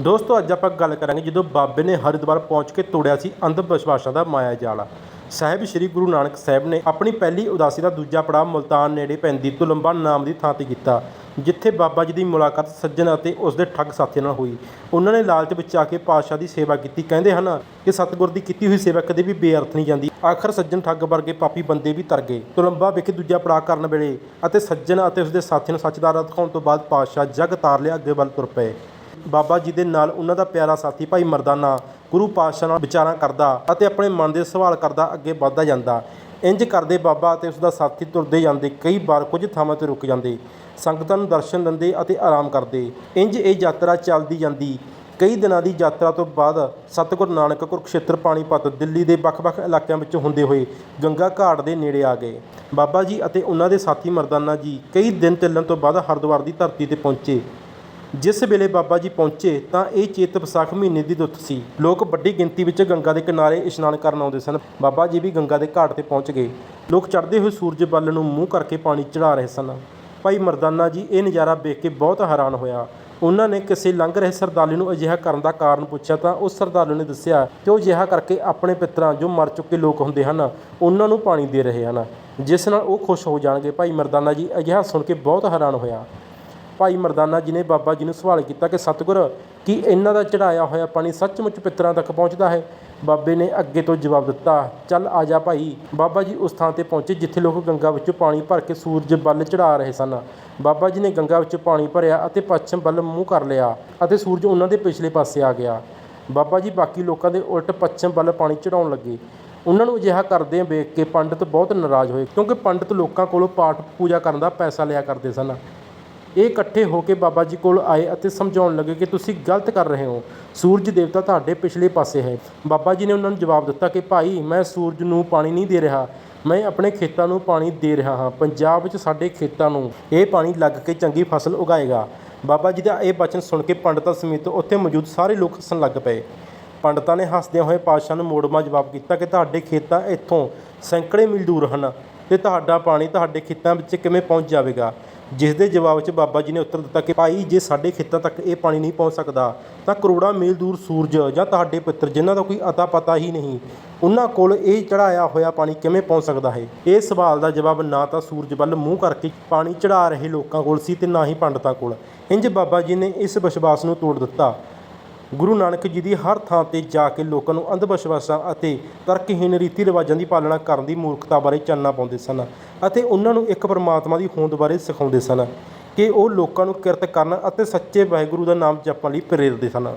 ਦੋਸਤੋ, ਅੱਜ ਆਪਾਂ ਗੱਲ ਕਰਾਂਗੇ ਜਦੋਂ ਬਾਬੇ ਨੇ ਹਰਿਦੁਆਰ ਪਹੁੰਚ ਕੇ ਤੋੜਿਆ ਸੀ ਅੰਧ ਵਿਸ਼ਵਾਸਾਂ ਦਾ ਮਾਇਆ ਜਾਲ। ਸਾਹਿਬ ਸ੍ਰੀ ਗੁਰੂ ਨਾਨਕ ਸਾਹਿਬ ਨੇ ਆਪਣੀ ਪਹਿਲੀ ਉਦਾਸੀ ਦਾ ਦੂਜਾ ਪੜਾਅ ਮੁਲਤਾਨ ਨੇੜੇ ਪੈਂਦੀ ਤੁਲੰਬਾ ਨਾਮ ਦੀ ਥਾਂ ਤੇ ਕੀਤਾ, ਜਿੱਥੇ ਬਾਬਾ ਜੀ ਦੀ ਮੁਲਾਕਾਤ ਸੱਜਣ ਅਤੇ ਉਸ ਦੇ ਠੱਗ ਸਾਥੀਆਂ ਨਾਲ ਹੋਈ। ਉਹਨਾਂ ਨੇ ਲਾਲਚ ਵਿੱਚ ਆ ਕੇ ਪਾਤਸ਼ਾਹ ਦੀ ਸੇਵਾ ਕੀਤੀ। ਕਹਿੰਦੇ ਹਨ ਕਿ ਸਤਿਗੁਰ ਦੀ ਕੀਤੀ ਹੋਈ ਸੇਵਾ ਕਦੇ ਵੀ ਬੇਅਰਥ ਨਹੀਂ ਜਾਂਦੀ। ਆਖਰ ਸੱਜਣ ਠੱਗ ਵਰਗੇ ਪਾਪੀ ਬੰਦੇ ਵੀ ਤਰ ਗਏ। ਤੁਲੰਬਾ ਵਿਖੇ ਦੂਜਾ ਪੜਾਅ ਕਰਨ ਵੇਲੇ ਅਤੇ ਸੱਜਣ ਅਤੇ ਉਸ ਦੇ ਸਾਥੀਆਂ ਨੂੰ ਸੱਚ ਦਾ ਰਾਹ ਦਿਖਾਉਣ ਤੋਂ ਬਾਅਦ ਪਾਤਸ਼ਾਹ ਜਗ ਤਾਰ ਲਿਆ ਅੱਗੇ ਵੱਲ ਤੁਰ ਪਏ। ਬਾਬਾ ਜੀ ਦੇ ਨਾਲ ਉਹਨਾਂ ਦਾ ਪਿਆਰਾ ਸਾਥੀ ਭਾਈ ਮਰਦਾਨਾ ਗੁਰੂ ਪਾਤਸ਼ਾਹ ਨਾਲ ਵਿਚਾਰਾਂ ਕਰਦਾ ਅਤੇ ਆਪਣੇ ਮਨ ਦੇ ਸਵਾਲ ਕਰਦਾ ਅੱਗੇ ਵੱਧਦਾ ਜਾਂਦਾ। ਇੰਜ ਕਰਦੇ ਬਾਬਾ ਅਤੇ ਉਸ ਦਾ ਸਾਥੀ ਤੁਰਦੇ ਜਾਂਦੇ, ਕਈ ਵਾਰ ਕੁਝ ਥਾਵਾਂ ਤੇ ਰੁਕ ਜਾਂਦੇ, ਸੰਗਤਾਂ ਨੂੰ ਦਰਸ਼ਨ ਦਿੰਦੇ ਅਤੇ ਆਰਾਮ ਕਰਦੇ। ਇੰਜ ਇਹ ਯਾਤਰਾ ਚੱਲਦੀ ਜਾਂਦੀ। ਕਈ ਦਿਨਾਂ ਦੀ ਯਾਤਰਾ ਤੋਂ ਬਾਅਦ ਸਤਿਗੁਰੂ ਨਾਨਕ ਕੁਰਕਸ਼ੇਤਰ, ਪਾਣੀਪਤ, ਦਿੱਲੀ ਦੇ ਵੱਖ-ਵੱਖ ਇਲਾਕਿਆਂ ਵਿੱਚ ਹੁੰਦੇ ਹੋਏ ਗੰਗਾ ਘਾਟ ਦੇ ਨੇੜੇ ਆ ਗਏ। ਬਾਬਾ ਜੀ ਅਤੇ ਉਹਨਾਂ ਦੇ ਸਾਥੀ ਮਰਦਾਨਾ ਜੀ ਕਈ ਦਿਨ ਚੱਲਣ ਤੋਂ ਬਾਅਦ ਹਰਿਦੁਆਰ ਦੀ ਧਰਤੀ ਤੇ ਪਹੁੰਚੇ। ਜਿਸ ਵੇਲੇ ਬਾਬਾ ਜੀ ਪਹੁੰਚੇ ਤਾਂ ਇਹ ਚੇਤ ਵਿਸਾਖ ਮਹੀਨੇ ਦੀ ਰੁੱਤ ਸੀ। ਲੋਕ ਵੱਡੀ ਗਿਣਤੀ ਵਿੱਚ ਗੰਗਾ ਦੇ ਕਿਨਾਰੇ ਇਸ਼ਨਾਨ ਕਰਨ ਆਉਂਦੇ ਸਨ। ਬਾਬਾ ਜੀ ਵੀ ਗੰਗਾ ਦੇ ਘਾਟ ਤੇ ਪਹੁੰਚ ਗਏ। ਲੋਕ ਚੜ੍ਹਦੇ ਹੋਏ ਸੂਰਜ ਵੱਲ ਨੂੰ ਮੂੰਹ ਕਰਕੇ ਪਾਣੀ ਚੜਾ ਰਹੇ ਸਨ। ਭਾਈ ਮਰਦਾਨਾ ਜੀ, ਇਹ ਨਜ਼ਾਰਾ ਵੇਖ ਕੇ ਬਹੁਤ ਹੈਰਾਨ ਹੋਇਆ। ਉਹਨਾਂ ਨੇ ਕਿਸੇ ਲੰਘ ਰਹੇ ਸਰਦਾਲੂ ਨੂੰ ਅਜਿਹਾ ਕਰਨ ਦਾ ਕਾਰਨ ਪੁੱਛਿਆ ਤਾਂ ਉਸ ਸਰਦਾਲੂ ਨੇ ਦੱਸਿਆ ਕਿ ਉਹ ਅਜਿਹਾ ਕਰਕੇ ਆਪਣੇ ਪਿੱਤਰਾਂ ਜੋ ਮਰ ਚੁੱਕੇ ਲੋਕ ਹੁੰਦੇ ਹਨ, ਉਹਨਾਂ ਨੂੰ ਪਾਣੀ ਦੇ ਰਹੇ ਹਨ? ਜਿਸ ਨਾਲ ਉਹ ਖੁਸ਼ ਹੋ ਜਾਣਗੇ। ਭਾਈ ਮਰਦਾਨਾ ਜੀ, ਅਜਿਹਾ ਸੁਣ ਕੇ ਬਹੁਤ ਹੈਰਾਨ ਹੋਇਆ। ਭਾਈ ਮਰਦਾਨਾ ਜੀ ਨੇ ਬਾਬਾ ਜੀ ਨੂੰ ਸਵਾਲ ਕੀਤਾ ਕਿ ਸਤਿਗੁਰ, ਕੀ ਇਹਨਾਂ ਦਾ ਚੜਾਇਆ ਹੋਇਆ ਪਾਣੀ ਸੱਚਮੁੱਚ ਪਿੱਤਰਾਂ ਤੱਕ ਪਹੁੰਚਦਾ ਹੈ? ਬਾਬੇ ਨੇ ਅੱਗੇ ਤੋਂ ਜਵਾਬ ਦਿੱਤਾ, ਚੱਲ ਆ ਜਾ ਭਾਈ। ਬਾਬਾ ਜੀ ਉਸ ਥਾਂ ਤੇ ਪਹੁੰਚੇ ਜਿੱਥੇ ਲੋਕ ਗੰਗਾ ਵਿੱਚੋਂ ਪਾਣੀ ਭਰ ਕੇ ਸੂਰਜ ਵੱਲ ਚੜਾ ਰਹੇ ਸਨ। ਬਾਬਾ ਜੀ ਨੇ ਗੰਗਾ ਵਿੱਚ ਪਾਣੀ ਭਰਿਆ ਅਤੇ ਪੱਛਮ ਵੱਲ ਮੂੰਹ ਕਰ ਲਿਆ ਅਤੇ ਸੂਰਜ ਉਹਨਾਂ ਦੇ ਪਿਛਲੇ ਪਾਸੇ ਆ ਗਿਆ। ਬਾਬਾ ਜੀ ਬਾਕੀ ਲੋਕਾਂ ਦੇ ਉਲਟ ਪੱਛਮ ਵੱਲ ਪਾਣੀ ਚੜਾਉਣ ਲੱਗੇ। ਉਹਨਾਂ ਨੂੰ ਅਜਿਹਾ ਕਰਦੇ ਵੇਖ ਕੇ ਪੰਡਤ ਬਹੁਤ ਨਾਰਾਜ਼ ਹੋਏ, ਕਿਉਂਕਿ ਪੰਡਤ ਲੋਕਾਂ ਕੋਲੋਂ ਪਾਠ ਪੂਜਾ ਕਰਨ ਦਾ ਪੈਸਾ ਲਿਆ ਕਰਦੇ ਸਨ। ਇਹ ਇਕੱਠੇ ਹੋ ਕੇ ਬਾਬਾ ਜੀ ਕੋਲ ਆਏ ਅਤੇ ਸਮਝਾਉਣ ਲੱਗੇ ਕਿ ਤੁਸੀਂ ਗਲਤ ਕਰ ਰਹੇ ਹੋ। ਸੂਰਜ ਦੇਵਤਾ ਤੁਹਾਡੇ ਪਿਛਲੇ ਪਾਸੇ ਹੈ। ਬਾਬਾ ਜੀ ਨੇ ਉਹਨਾਂ ਨੂੰ ਜਵਾਬ ਦਿੱਤਾ ਕਿ ਭਾਈ, ਮੈਂ ਸੂਰਜ ਨੂੰ ਪਾਣੀ ਨਹੀਂ ਦੇ ਰਿਹਾ। ਮੈਂ ਆਪਣੇ ਖੇਤਾਂ ਨੂੰ ਪਾਣੀ ਦੇ ਰਿਹਾ ਹਾਂ। ਪੰਜਾਬ ਵਿੱਚ ਸਾਡੇ ਖੇਤਾਂ ਨੂੰ ਇਹ ਪਾਣੀ ਲੱਗ ਕੇ ਚੰਗੀ ਫਸਲ ਉਗਾਏਗਾ। ਬਾਬਾ ਜੀ ਦਾ ਇਹ ਬਚਨ ਸੁਣ ਕੇ ਪੰਡਤਾਂ ਸਮੇਤ ਉੱਥੇ ਮੌਜੂਦ ਸਾਰੇ ਲੋਕ ਹੱਸਣ ਲੱਗ ਪਏ। ਪੰਡਤਾਂ ਨੇ ਹੱਸਦਿਆਂ ਹੋਏ ਪਾਤਸ਼ਾਹ ਨੂੰ ਮੋੜਮਾ ਜਵਾਬ ਕੀਤਾ ਕਿ ਤੁਹਾਡੇ ਖੇਤਾਂ ਇੱਥੋਂ ਸੈਂਕੜੇ ਮੀਲ ਦੂਰ ਹਨ। ਅਤੇ ਤੁਹਾਡਾ ਪਾਣੀ ਤੁਹਾਡੇ ਖੇਤਾਂ ਵਿੱਚ ਕਿਵੇਂ ਪਹੁੰਚ ਜਾਵੇਗਾ? ਜਿਸ ਦੇ ਜਵਾਬ ਵਿੱਚ ਬਾਬਾ ਜੀ ਨੇ ਉੱਤਰ ਦਿੱਤਾ ਕਿ ਭਾਈ, ਜੇ ਸਾਡੇ ਖੇਤਾਂ ਤੱਕ ਇਹ ਪਾਣੀ ਨਹੀਂ ਪਹੁੰਚ ਸਕਦਾ, ਤਾਂ ਕਰੋੜਾਂ ਮੀਲ ਦੂਰ ਸੂਰਜ ਜਾਂ ਤੁਹਾਡੇ ਪਿੱਤਰ, ਜਿਨ੍ਹਾਂ ਦਾ ਕੋਈ ਅਤਾ ਪਤਾ ਹੀ ਨਹੀਂ, ਉਹਨਾਂ ਕੋਲ ਇਹ ਚੜਾਇਆ ਹੋਇਆ ਪਾਣੀ ਕਿਵੇਂ ਪਹੁੰਚ ਸਕਦਾ ਹੈ? ਇਹ ਸਵਾਲ ਦਾ ਜਵਾਬ ਨਾ ਤਾਂ ਸੂਰਜ ਵੱਲ ਮੂੰਹ ਕਰਕੇ ਪਾਣੀ ਚੜਾ ਰਹੇ ਲੋਕਾਂ ਕੋਲ ਸੀ ਤੇ ਨਾ ਹੀ ਪੰਡਤਾਂ ਕੋਲ। ਇੰਜ ਬਾਬਾ ਜੀ ਨੇ ਇਸ ਵਿਸ਼ਵਾਸ ਨੂੰ ਤੋੜ ਦਿੱਤਾ। ਗੁਰੂ ਨਾਨਕ ਜੀ ਦੀ ਹਰ ਥਾਂ ਤੇ ਜਾ ਕੇ ਲੋਕਾਂ ਨੂੰ ਅੰਧ ਵਿਸ਼ਵਾਸਾਂ ਅਤੇ ਤਰਕਹੀਣ ਰੀਤੀ ਰਿਵਾਜਾਂ ਦੀ ਪਾਲਣਾ ਕਰਨ ਦੀ ਮੂਰਖਤਾ ਬਾਰੇ ਚਾਨਣਾ ਪਾਉਂਦੇ ਸਨ ਅਤੇ ਉਹਨਾਂ ਨੂੰ ਇੱਕ ਪਰਮਾਤਮਾ ਦੀ ਹੋਂਦ ਬਾਰੇ ਸਿਖਾਉਂਦੇ ਸਨ ਕਿ ਉਹ ਲੋਕਾਂ ਨੂੰ ਕਿਰਤ ਕਰਨ ਅਤੇ ਸੱਚੇ ਵਾਹਿਗੁਰੂ ਦਾ ਨਾਮ ਜਪਣ ਲਈ ਪ੍ਰੇਰਦੇ ਸਨ।